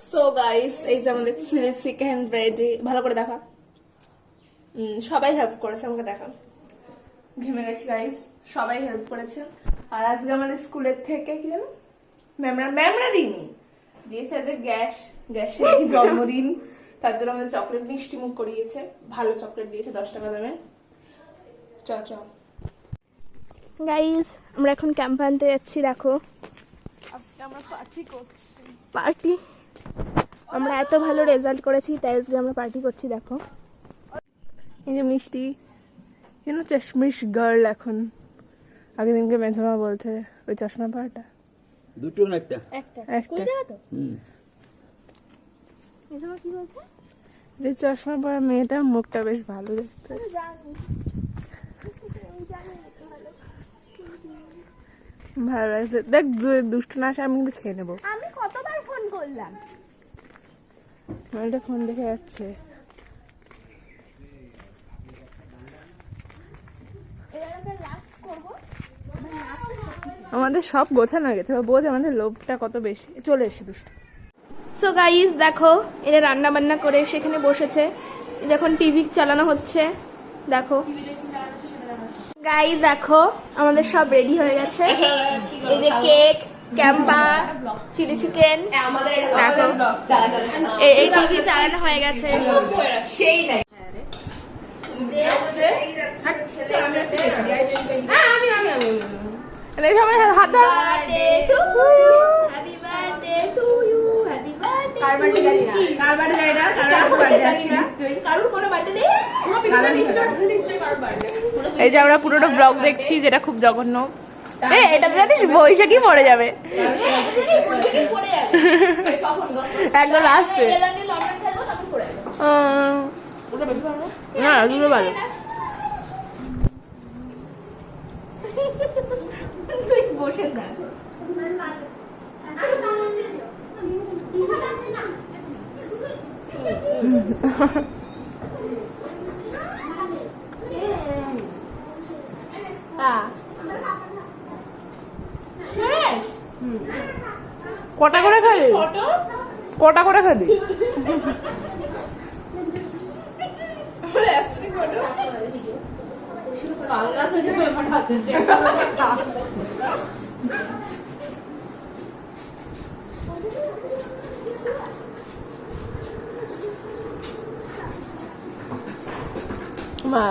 So guys এই যে আমাদের চিলি চিকেন রেডি ভালো করে দেখা। সবাই হেল্প করেছে আমাকে দেখা। ঘেমে গেছি গাইস সবাই হেল্প করেছে। আর আজকে আমাদের স্কুলের থেকে কি জানো? ম্যামরা ম্যামরা দিইনি। দিয়েছে আজকে গ্যাস গ্যাসের জন্মদিন। তার জন্য আমাদের চকলেট মিষ্টি মুখ করিয়েছে। ভালো চকলেট দিয়েছে দশ টাকা দামে। চ চ। গাইস আমরা এখন ক্যাম্প আনতে যাচ্ছি দেখো। আজকে আমরা পার্টি করছি। পার্টি আমরা এত ভালো রেজাল্ট করেছি তাই আজকে আমরা পার্টি করছি দেখো। এই যে মিষ্টি কেন চশমিশ গার্ল এখন। আগের দিনকে মেঝমা বলছে ওই চশমা পাড়াটা দুটো না একটা? একটা। তো? হুম। কি বলছে? যে চশমা পরা মেয়েটা মুখটা বেশ ভালো দেখতে। ভালো লাগছে। দেখ দু- দুষ্ট না আসে আমি কিন্তু খেয়ে নেব। আমি কতবার ফোন করলাম। মেয়েটা ফোন দেখে যাচ্ছে। আমাদের সব গোছানো গেছে বোঝ আমাদের লোভটা কত বেশি। চলে এসে দুষ্ট। সো গাইজ দেখো, এরা রান্না বান্না করে সেখানে বসেছে। এখন টিভি চালানো হচ্ছে, দেখো। গাইজ দেখো, আমাদের সব রেডি হয়ে গেছে। এই যে কেক ক্যাম্পা চিলি চিকেন দেখো এই- টিভি চালানো হয়ে গেছে এই সবাই হাত ধর birthday to you. Happy birthday to you. Happy birthday to you. কারোর কোনো বার্থডে নেই এই যে আমরা পুরোটা ব্লগ দেখছি যেটা খুব জঘন্য এ এটা জানিস বৈশাখী পড়ে যাবে। একদম লাস্টে না দুটো ভালো তুই বসে থাক। কটা করে খাবি কটা করে খাবি মা।